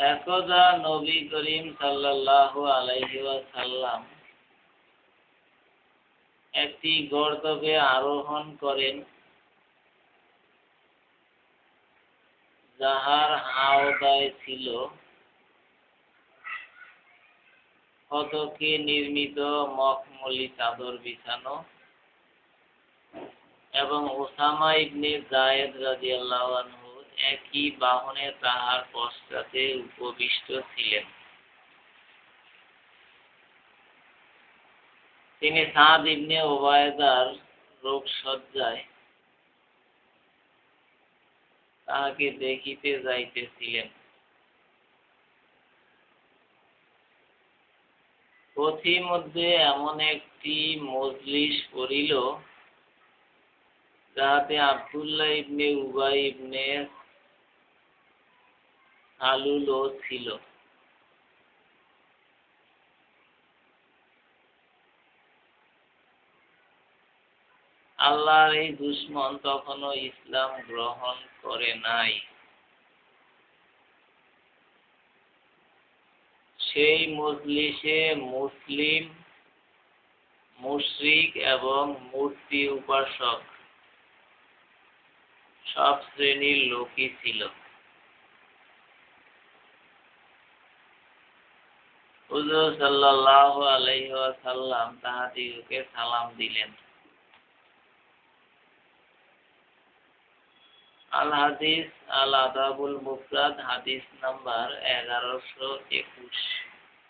একদা নবী করিম সাল্লাল্লাহু আলাইহি ওয়াসাল্লাম একটি গর্দবে আরোহণ করেন, যাহার আওতায় ছিল কতকে নির্মিত মখমলি চাদর বিছানো এবং ওসামা ইবনে জায়েদ রাদিয়াল্লাহু আনহু একই বাহনে তাহার পশ্চাতে উপবিষ্ট ছিলেন। তিনি সাদ ইবনে ওবায়দার রোগ সজ্জায় তাহাকে দেখিতে যাইতেছিলেন। পথিমধ্যে এমন একটি মজলিস পড়িল যাহাতে আব্দুল্লাহ ইবনে উবাই ইবনে সালুলও ছিল। আল্লাহর এই দুশ্মন তখনও ইসলাম গ্রহণ করে নাই। সেই মজলিসে মুসলিম, মুশরিক এবং মূর্তি উপাসক সব শ্রেণির লোকই ছিল। হুজুর সাল্লাল্লাহু আলহ্লাম তাহাদিগকে সালাম দিলেন। আল হাদিস আল আদাবুল মুফরাদ হাদিস নাম্বার এগারোশো একুশ।